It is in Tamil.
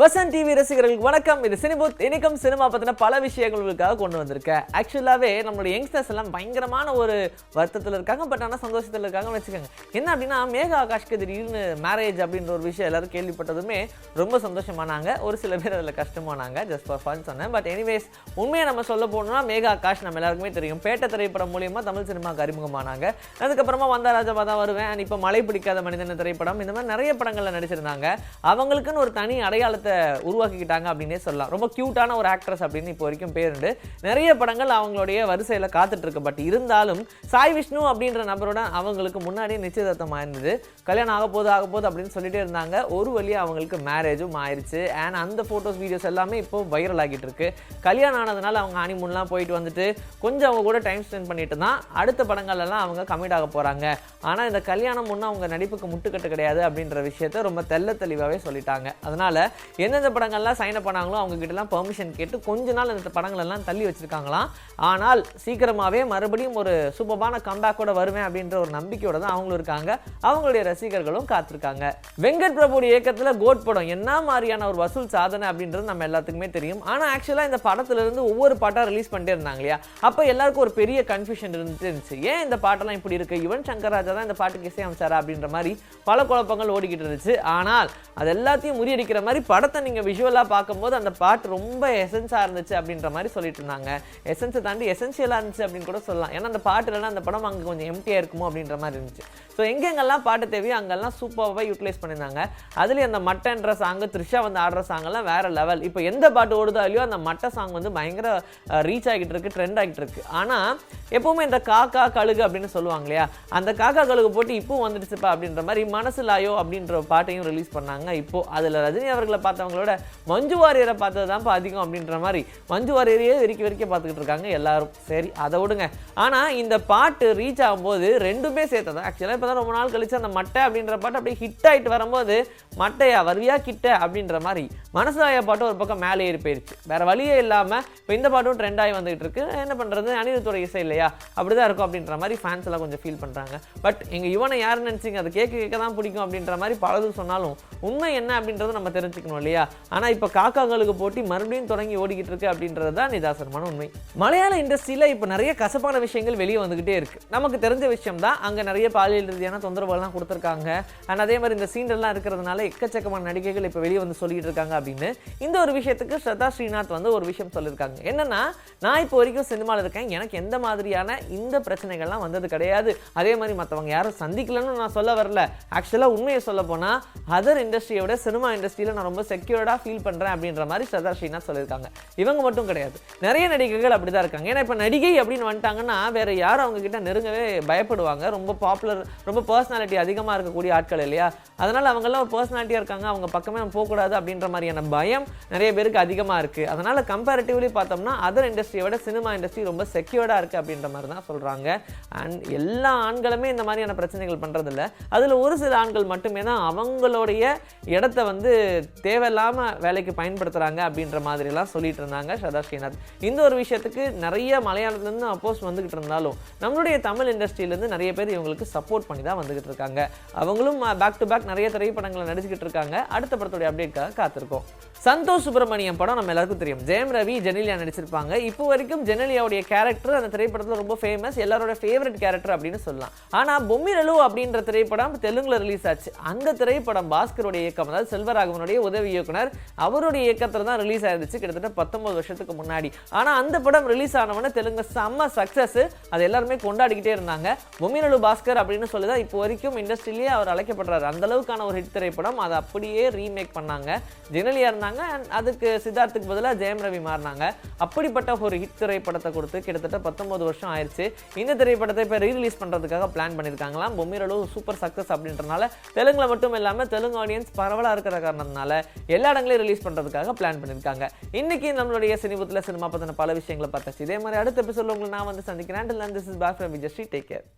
வசன் டிவி ரசிகர்களுக்கு வணக்கம். இது சினிபூத். இனிக்கும் சினிமா பற்றின பல விஷயங்களுக்காக கொண்டு வந்திருக்கேன். ஆக்சுவலாகவே நம்மளுடைய யங்ஸ்டர்ஸ் எல்லாம் பயங்கரமான ஒரு வருத்தத்தில் இருக்காங்க. பட் ஆனால் சந்தோஷத்தில் இருக்காங்கன்னு வச்சுக்கோங்க. என்ன அப்படின்னா மேகா ஆகாஷ்க்கு திடீர்னு மேரேஜ் அப்படின்ற ஒரு விஷயம் எல்லாரும் கேள்விப்பட்டதுமே ரொம்ப சந்தோஷமானாங்க. ஒரு சில பேர் அதில் கஷ்டமானாங்க ஜஸ்ட் ஃபார் ஃபன் சொன்னேன். பட் எனிவேஸ் உண்மையை நம்ம சொல்ல போனோம்னா மேகா ஆகாஷ் நம்ம எல்லாருக்குமே தெரியும். பேட்ட திரைப்படம் மூலியமாக தமிழ் சினிமாவுக்கு அறிமுகமானாங்க. அதுக்கப்புறமா வந்த ராஜாவா தான் வருவேன். And இப்போ மழை பிடிக்காத மனிதன திரைப்படம். இந்த மாதிரி நிறைய படங்களில் நடிச்சிருந்தாங்க. அவங்களுக்குன்னு ஒரு தனி அடையாளத்தை உருவாக்கிக்கிட்டாங்க அப்படின்னே சொல்லலாம். ரொம்ப க்யூட்டான ஒரு ஆக்ட்ரஸ் அப்படின்னு இப்போ வரைக்கும் பேருண்டு நிறைய படங்கள் அவங்களுடைய வரிசையில் காத்துட்ருக்கு. பட் இருந்தாலும் சாய் விஷ்ணு அப்படின்ற நபரோட அவங்களுக்கு முன்னாடியே நிச்சயதார்த்தம் ஆயிருந்தது. கல்யாணம் ஆக போது ஆக போது அப்படின்னு சொல்லிட்டே இருந்தாங்க. ஒரு வழியாக அவங்களுக்கு மேரேஜும் ஆயிடுச்சு அண்ட் அந்த ஃபோட்டோஸ் வீடியோஸ் எல்லாமே இப்போ வைரல் ஆகிட்டு இருக்கு கல்யாணம் ஆனதுனால அவங்க ஹனிமூன்லாம் போயிட்டு வந்துட்டு கொஞ்சம் அவங்க கூட டைம் ஸ்பெண்ட் பண்ணிட்டு தான் அடுத்த படங்கள்லாம் எல்லாம் அவங்க கமிட் ஆக போகிறாங்க ஆனால் இந்த கல்யாணம் முன்னே அவங்க நடிப்புக்கு முட்டுக்கட்டு கிடையாது அப்படின்ற விஷயத்த ரொம்ப தெள்ள தெளிவாகவே சொல்லிட்டாங்க. அதனால் எந்தெந்த படங்கள்லாம் சைன் அப் பண்ணாங்களோ அவங்கக்கிட்டலாம் பெர்மிஷன் கேட்டு கொஞ்ச நாள் அந்த படங்களெல்லாம் தள்ளி வச்சுருக்காங்களாம். ஆனால் சீக்கிரமாகவே மறுபடியும் ஒரு சூப்பரான கம்பேக்கோட வருவேன் அப்படின்ற ஒரு நம்பிக்கையோட தான் அவங்களும் இருக்காங்க. அவங்களுடைய ரசிகர்களும் காத்திருக்காங்க. வெங்கட் பிரபுடைய இயக்கத்தில் கோட் படம் என்ன மாதிரியான ஒரு வசூல் சாதனை அப்படின்றது நம்ம எல்லாத்துக்குமே தெரியும். ஆனால் ஆக்சுவலாக இந்த படத்துலேருந்து ஒவ்வொரு பாட்டாக ரிலீஸ் பண்ணிட்டே இருந்தாங்க இல்லையா? அப்போ எல்லாருக்கும் ஒரு பெரிய கன்ஃபியூஷன் இருந்துட்டு இருந்துச்சு. ஏன் இந்த பாட்டெல்லாம் இப்படி இருக்குது யுவன் சங்கர் ராஜா தான் இந்த பாட்டுக்கு இசையமைச்சாரா அப்படின்ற மாதிரி பல குழப்பங்கள் ஓடிக்கிட்டு இருந்துச்சு. ஆனால் அது எல்லாத்தையும் முறியடிக்கிற மாதிரி படத்தை நீங்கள் விஷுவலாக பார்க்கும்போது அந்த பாட்டு ரொம்ப எசன்ஸாக இருந்துச்சு அப்படின்ற மாதிரி சொல்லிட்டு இருந்தாங்க. எசன்ஸை தாண்டி எசென்ஷியலாக இருந்துச்சு அப்படின்னு கூட சொல்லலாம். ஏன்னா அந்த பாட்டு இல்லைன்னா அந்த படம் அங்கே கொஞ்சம் எம்டியாக இருக்குமோ அப்படின்ற மாதிரி இருந்துச்சு. ஸோ எங்கெங்கெல்லாம் பாட்டு தேவையோ அங்கெல்லாம் சூப்பராக யூட்டிலைஸ் பண்ணியிருந்தாங்க. அதுலேயும் அந்த மட்டன்ற சாங்கு த்ரிஷா வந்து ஆடுற சாங்கெல்லாம் வேற லெவல் இப்போ எந்த பாட்டு ஓடுதோ இல்லையோ அந்த மட்ட சாங் வந்து பயங்கர ரீச் ஆகிட்டு இருக்கு ட்ரெண்ட் ஆகிட்டு இருக்கு. ஆனால் எப்பவுமே இந்த காக்கா கழுகு அப்படின்னு சொல்லுவாங்க இல்லையா? அந்த காக்கா கழுகு போட்டு இப்போ வந்துடுச்சுப்பா அப்படின்ற மாதிரி மனசுலாயோ அப்படின்ற பாட்டையும் ரிலீஸ் பண்ணாங்க. இப்போ அதில் ரஜினி அவர்களை பார்த்தவங்களோட மஞ்சு வாரியரை பார்த்தது தான்ப்பா அதிகம் அப்படின்ற மாதிரி மஞ்சு வாரியரையே வெறிக்க வெறிக்க பார்த்துக்கிட்டு இருக்காங்க எல்லாரும். சரி அதை விடுங்க. ஆனால் இந்த பாட்டு ரீச் ஆகும்போது ரெண்டுமே சேர்த்து தான் ஆக்சுவலாக இப்போ தான் ரொம்ப நாள் கழிச்சு அந்த மட்டை அப்படின்ற பாட்டு அப்படியே ஹிட் ஆகிட்டு வரும்போது மட்டையா வருவியா கிட்ட அப்படின்ற மாதிரி மனசாய பாட்டு ஒரு பக்கம் மேலே ஏறி போயிருச்சு. வேறு வழியே இல்லாமல் இப்போ இந்த பாட்டும் ட்ரெண்ட் ஆகி வந்துகிட்டு இருக்கு. என்ன பண்ணுறது அனிருத்துறை இசை இல்லையா? அப்படி தான் இருக்கும் அப்படின்ற மாதிரி ஃபேன்ஸ் எல்லாம் கொஞ்சம் ஃபீல் பண்ணுறாங்க பட் எங்கள் இவனை யாருன்னு நினச்சிங்க? அதை கேட்க கேட்க தான் பிடிக்கும் அப்படின்ற மாதிரி பலதும் சொன்னாலும் உண்மை என்ன அப்படின்றத நம்ம தெரிஞ்சுக்கணும் இல்லையா? ஆனால் இப்போ காக்காங்களுக்கு போட்டி மறுபடியும் தொடங்கி ஓடிக்கிட்டு இருக்கு அப்படின்றது தான் நிதாசனமான உண்மை. மலையாள இண்டஸ்ட்ரியில் இப்போ நிறைய கசப்பான விஷயங்கள் வெளியே வந்துகிட்டே இருக்கு. நமக்கு தெரிஞ்ச விஷயம் தான் அங்கே நிறைய பாலியல் ரீதியான தொந்தரவுகள்லாம் கொடுத்துருக்காங்க. அண்ட் அதே மாதிரி இந்த சீண்டெல்லாம் இருக்கிறதுனால எக்கச்சக்கமான நடிகைகள் இப்போ வெளியே வந்து சொல்லிட்டு இருக்காங்க அப்படின்னு இந்த ஒரு விஷயத்துக்கு ஸ்ரதா ஸ்ரீநாத் வந்து ஒரு விஷயம் சொல்லியிருக்காங்க. என்னன்னா நான் இப்போ வரைக்கும் சினிமாவில் இருக்கேன். எனக்கு எந்த மாதிரியான இந்த பிரச்சனைகள்லாம் வந்தது கிடையாது. அதே மாதிரி மற்றவங்க யாரும் சந்திக்கலன்னு நான் சொல்ல வரல. ஆக்சுவலாக உண்மையை சொல்ல போனால் அதர் இண்டஸ்ட்ரியோட சினிமா இண்டஸ்ட்ரியில் நான் ரொம்ப செக் செக்யூர்டாக ஃபீல் பண்ணுறேன் அப்படின்ற மாதிரி சர்தார் ஸ்ரீநாத் சொல்லியிருக்காங்க. இவங்க மட்டும் கிடையாது. நிறைய நடிகைகள் அப்படி தான் இருக்காங்க. ஏன்னா இப்போ நடிகை அப்படின்னு வந்துட்டாங்கன்னா வேற யாரும் அவங்க கிட்ட நெருங்கவே பயப்படுவாங்க. ரொம்ப பாப்புலர் ரொம்ப பர்சனாலிட்டி அதிகமாக இருக்கக்கூடிய ஆட்கள் இல்லையா? அதனால் அவங்கெல்லாம் ஒரு பர்சனாலிட்டியாக இருக்காங்க. அவங்க பக்கமே நம்ம போகக்கூடாது அப்படின்ற மாதிரியான பயம் நிறைய பேருக்கு அதிகமாக இருக்குது அதனால் கம்பேரிட்டிவ்லி பார்த்தோம்னா அதர் இண்டஸ்ட்ரியை விட சினிமா இண்டஸ்ட்ரி ரொம்ப செக்யூர்டாக இருக்குது அப்படின்ற மாதிரி தான் சொல்கிறாங்க அண்ட் எல்லா ஆண்களுமே இந்த மாதிரியான பிரச்சனைகள் பண்ணுறதில்ல அதில் ஒரு சில ஆண்கள் மட்டுமே தான் அவங்களுடைய இடத்த வந்து தேவை தேவையில்லாமல் வேலைக்கு பயன்படுத்துகிறாங்க அப்படின்ற மாதிரிலாம் சொல்லிட்டு இருந்தாங்க ஸ்ரதா ஸ்ரீநாத். இந்த ஒரு விஷயத்துக்கு நிறைய மலையாளத்துலேருந்து அப்போஸ் வந்துக்கிட்டு இருந்தாலும் நம்மளுடைய தமிழ் இண்டஸ்ட்ரியிலேருந்து நிறைய பேர் இவங்களுக்கு சப்போர்ட் பண்ணி தான் வந்துக்கிட்டு இருக்காங்க. அவங்களும் பேக் டு பேக் நிறைய திரைப்படங்களை நடிச்சுக்கிட்டு இருக்காங்க. அடுத்த படத்துடைய அப்டேட்காக காத்திருக்கோம். சந்தோஷ் சுப்பிரமணியம் படம் நம்ம எல்லாருக்கும் தெரியும். ஜெயம் ரவி ஜெனிலியா நடிச்சிருப்பாங்க. இப்போ வரைக்கும் ஜெனிலியாவுடைய கேரக்டர் அந்த திரைப்படத்தில் ரொம்ப ஃபேமஸ் எல்லாரோட ஃபேவரட் கேரக்டர் அப்படின்னு சொல்லலாம். ஆனால் பொம்மிரலு அப்படின்ற திரைப்படம் தெலுங்கில் ரிலீஸ் ஆச்சு. அந்த திரைப்படம் பாஸ்கருடைய இயக்கம் அதாவது செல்வராகவனுடைய உதவி இயக்குனர். அவருடைய இயக்கத்தில் தான் ரிலீஸ் ஆயிருந்துச்சு. கிட்டத்தட்ட பத்தொன்பது வருஷத்துக்கு முன்னாடி. ஆனால் அந்த படம் ரிலீஸ் ஆனவொடனே தெலுங்கு செம்ம சக்ஸஸ் அது எல்லாருமே கொண்டாடிக்கிட்டே இருந்தாங்க. பொம்மிரலு பாஸ்கர் அப்படின்னு சொல்லி தான் இப்போ வரைக்கும் இண்டஸ்ட்ரியிலேயே அவர் அழைக்கப்படுறாரு. அந்த அளவுக்கான ஒரு ஹிட் திரைப்படம். அதை அப்படியே ரீமேக் பண்ணாங்க. ஜெனலியா இருந்தாங்க. அண்ட் அதுக்கு சித்தார்த்துக்கு பதிலாக ஜெயம் ரவி மாறினாங்க. அப்படிப்பட்ட ஒரு ஹிட் திரைப்படத்தை கொடுத்து கிட்டத்தட்ட பத்தொன்பது வருஷம் ஆயிடுச்சு இந்த திரைப்படத்தை இப்போ ரீரிலீஸ் பண்ணுறதுக்காக பிளான் பண்ணியிருக்காங்களாம். பொம்மிரலு சூப்பர் சக்ஸஸ் அப்படின்றனால தெலுங்கில் மட்டும் இல்லாமல் தெலுங்கு ஆடியன்ஸ் பரவலாக இருக்கிற காரணத்தினால எல்லா இடங்களையும் ரிலீஸ் பண்ணுறதுக்காக பிளான் பண்ணியிருக்காங்க. இன்னைக்கு நம்மளுடைய சினிமத்தில் சினிமா பற்றின பல விஷயங்களை பார்த்தாச்சு. இதே மாதிரி அடுத்த எபிசோட உங்களை நான் வந்து சந்திக்கிறேன். This is back from Vijay take care